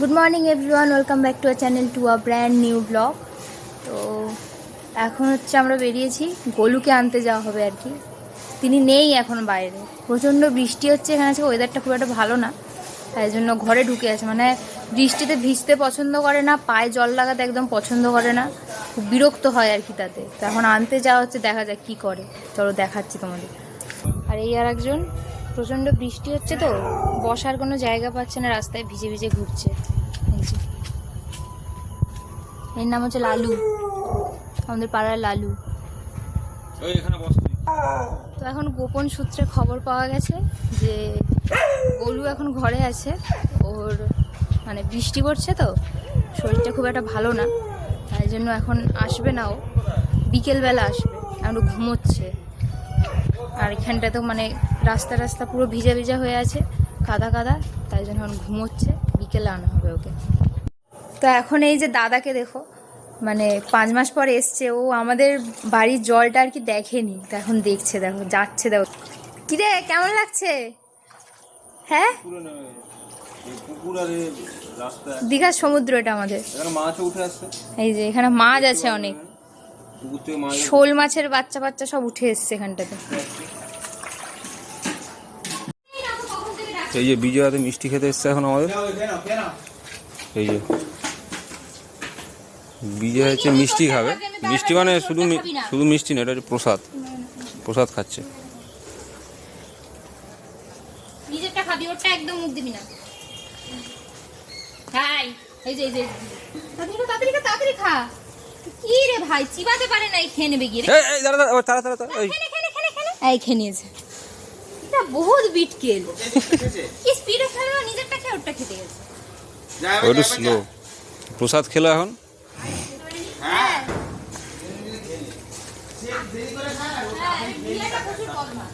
Good morning everyone welcome back to our channel to a brand new blog তো এখন হচ্ছে আমরা বেরিয়েছি। গোলুকে আনতে যাওয়া হবে আর কি। তিনি নেই এখন বাইরে। প্রচণ্ড বৃষ্টি হচ্ছে এখানে আছে ওয়েদারটা খুব একটা ভালো না। তাই জন্য ঘরে ঢুকে আছে। মানে বৃষ্টিতে ভিজতে পছন্দ করে না, পায়ে জল লাগাতে একদম পছন্দ করে না। খুব বিরক্ত হয় আর কি তাতে। তো এখন আনতে যাওয়া হচ্ছে, দেখা যাক কী করে। চলো দেখাচ্ছি তোমাদের। আর এই আর একজন, প্রচণ্ড বৃষ্টি হচ্ছে তো। বসার কোনো জায়গা পাচ্ছে না, রাস্তায় ভিজে ভিজে ঘুরছে। এর নাম হচ্ছে লালু। আমাদের পাড়ার লালু। তো এখন গোপন সূত্রে খবর পাওয়া গেছে যে গলু এখন ঘরে আছে। ওর মানে বৃষ্টি পড়ছে তো শরীরটা খুব একটা ভালো না। তাই জন্য এখন আসবে না ও। বিকেলবেলা আসবে এখন ঘুমোচ্ছে। আর এখানটা তো মানে রাস্তা রাস্তা পুরো ভিজা ভিজা হয়ে আছে কাদা কাদা। তাই জন্য এখন ঘুমোচ্ছে বিকেলে আনা হবে ওকে। তো এখন এই যে দাদাকে দেখো মানে পাঁচ মাস পর এসছে, ও আমাদের বাড়ির জলটা আর কি দেখেনি। তো এখন দেখছে, দেখো, যাচ্ছে, দেখো। কিরে, কেমন লাগছে? হ্যাঁ? দীঘার সমুদ্র এটা আমাদের। এই যে এখানে মাছ আছে অনেক। শোল মাছের বাচ্চা বাচ্চা সব উঠে এসছে এখানটাতে। এই যে বিজয় মিষ্টি খেতে এসছে এখন আমাদের। এই যে। বিজয় হচ্ছে মিষ্টি খাবে। মিষ্টি মানে শুধু শুধু মিষ্টি না এটা হচ্ছে প্রসাদ। প্রসাদ খাচ্ছে। নিজেরটা খাবি ওরটা একদম মুখ দিবি না। হাই এই যে এই যে তাড়াতাড়ি খা, তাড়াতাড়ি খা, তাড়াতাড়ি খা। কি রে ভাই চিবাতে পারে না এই খেয়ে নেবে গিয়ে রে। এই এই দাঁড়া দাঁড়া ও, তাড়া তাড়া তাড়া, এই এই খেয়ে নিয়েছে। এটা বহুত বিট কেল কি স্পিডে খেলো নিজেরটা খেয়ে ওরটা খেতে গেছে। একটু স্লো প্রসাদ খেলো এখন। হ্যাঁ। বিয়েটা প্রচুর বদমাশ।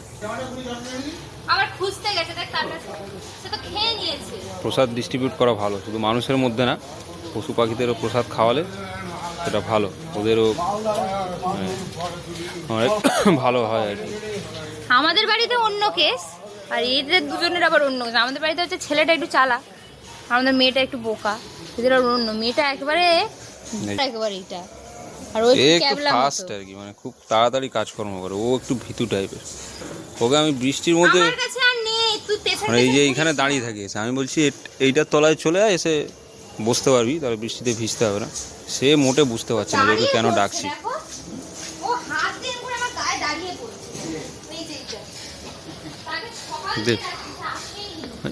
আবার খুঁজতে গেছে দেখ তার কাছে। সে তো খেয়ে নিয়েছে। প্রসাদ ডিস্ট্রিবিউট করা ভালো শুধু মানুষের মধ্যে না পশু পাখিদেরও প্রসাদ খাওয়ালে সেটা ভালো ওদেরও মানে, অনেক ভালো হয় আর কি। আমাদের বাড়িতে অন্য কেস আর এদের দুজনের আবার অন্য কেস আমাদের বাড়িতে হচ্ছে ছেলেটা একটু চালা আমাদের মেয়েটা একটু বোকা এদের আবার অন্য। মেয়েটা একেবারে একেবারে এটা। আর ওই একটু ফাস্ট আর কি মানে খুব তাড়াতাড়ি কাজকর্ম করে ও একটু ভীতু টাইপের ওকে আমি বৃষ্টির মধ্যে মানে এই যে এইখানে দাঁড়িয়ে আমি বলছি এইটার তলায় চলে আয় এসে বসতে পারবি তাহলে বৃষ্টিতে ভিজতে হবে না। সে মোটে বুঝতে পারছে না ওকে কেন ডাকছি। দেখো।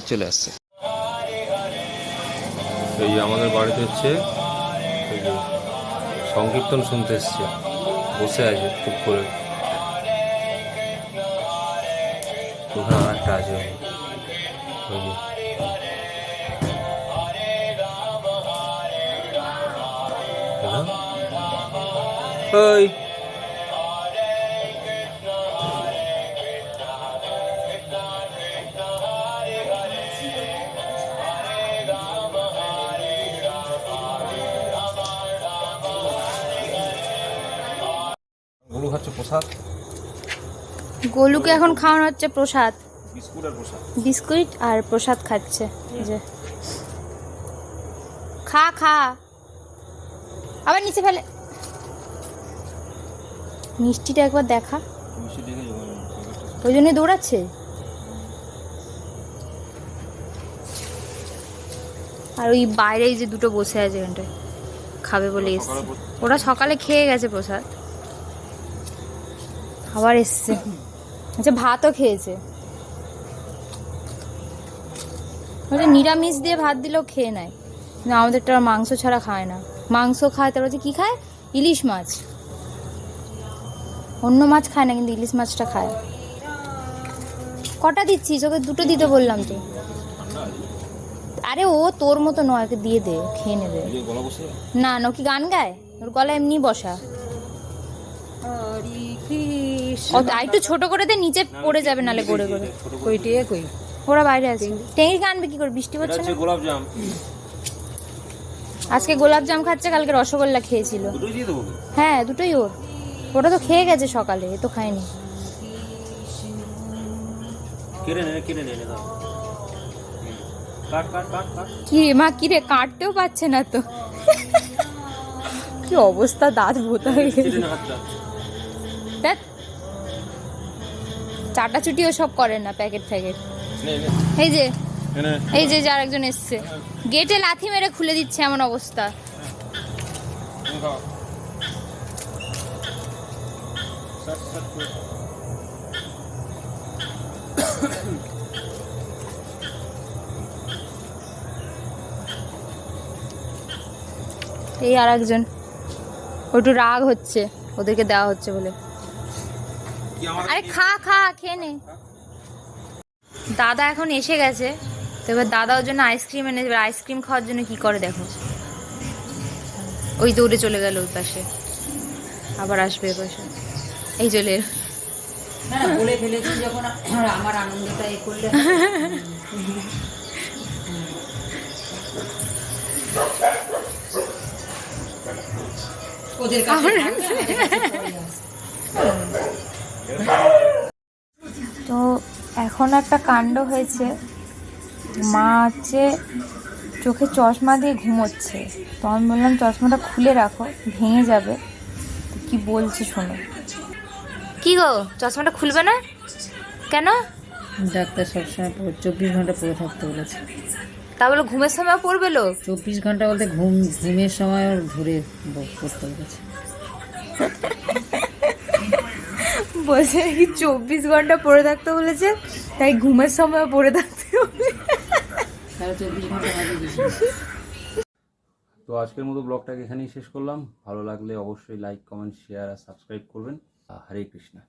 চলে আসছে। এই আমাদের বাড়িতে হচ্ছে যে সংকীর্তন শুনতে এসছে। বসে আছে চুপ করে। ওখানে একটা আছে। ওই যে। ওই প্রসাদ? গোলুকে এখন খাওয়ানো হচ্ছে প্রসাদ। বিস্কুট আর প্রসাদ। বিস্কুট আর প্রসাদ খাচ্ছে যে। খা খা। আবার নিচে ফেলে। মিষ্টিটা একবার দেখা। ওই জন্য দৌড়াচ্ছে? আর ওই বাইরে যে দুটো বসে আছে এখানটায় খাবে বলে এসছে। ওরা সকালে খেয়ে গেছে প্রসাদ। আবার এসছে। আচ্ছা ভাতও খেয়েছে। ওটা নিরামিষ দিয়ে ভাত দিলেও খেয়ে নেয়। কিন্তু আমাদেরটা মাংস ছাড়া খায় না। মাংস খায় তারপর হচ্ছে কী খায়? ইলিশ মাছ। অন্য মাছ খায় না কিন্তু ইলিশ মাছটা খায়। কটা দিচ্ছিস ওকে দুটো দিতে বললাম তো। আরে ও তোর মতো নয় ওকে দিয়ে দে খেয়ে নেবে। না নো কি গান গায়? ওর গলা এমনি বসা। একটু ছোট করে দে নিচে পড়ে যাবে নালে গড়ে গড়ে কই টিয়ে কই? ওরা বাইরে আছে। টেঙ্গি। আনবে কি করে? বৃষ্টি পড়ছে হচ্ছে না? গোলাপ জাম। আজকে গোলাপ জাম খাচ্ছে কালকে রসগোল্লা খেয়েছিল। দুটোই দিয়ে দেবো হ্যাঁ দুটোই ওর। ওটা তো খেয়ে গেছে সকালে এ তো খায়নি। কি রে মা কি রে কাটতেও পাচ্ছে না তো। কি অবস্থা দাঁত ভোতা হয়ে গেছে। চাটাচুটিও সব করে না প্যাকেট ফ্যাকেট। এই যে এই যে যার একজন এসছে। গেটে লাথি মেরে খুলে দিচ্ছে এমন অবস্থা। এই আর একজন ও একটু রাগ হচ্ছে। ওদেরকে দেওয়া হচ্ছে বলে। আরে খা খা খেয়ে নে। দাদা এখন এসে গেছে। তো এবার দাদা ওর জন্য আইসক্রিম এনে এবার আইসক্রিম খাওয়ার জন্য কি করে দেখো। ওই দৌড়ে চলে গেল ওই পাশে। আবার আসবে পাশে। এই চলে বলে ফেলেছি যখন আমার আনন্দটা এ করলে ওদের কাছে থাকলে আমাদের কাছে চলে আসে। তো এখন একটা কাণ্ড হয়েছে। মা হচ্ছে চোখে চশমা দিয়ে ঘুমোচ্ছে। তো আমি বললাম চশমাটা খুলে রাখো ভেঙে যাবে। কি বলছে শোনো। কি গো চশমাটা খুলবে না? কেন? ডাক্তার সবসময় চব্বিশ ঘণ্টা পরে থাকতে বলেছে। তা বলে ঘুমের সময় পড়বে লোক? চব্বিশ ঘণ্টা বলতে ঘুম ঘুমের সময় ধরে ব- পড়তে বলেছে। বলছে কি চব্বিশ ঘণ্টা পরে থাকতে বলেছে? তাই ঘুমের সময় পরে থাকতে তো আজকের মতো ব্লগটাকে এখানেই শেষ করলাম। ভালো লাগলে অবশ্যই লাইক কমেন্ট শেয়ার আর সাবস্ক্রাইব করবেন। হরে কৃষ্ণা।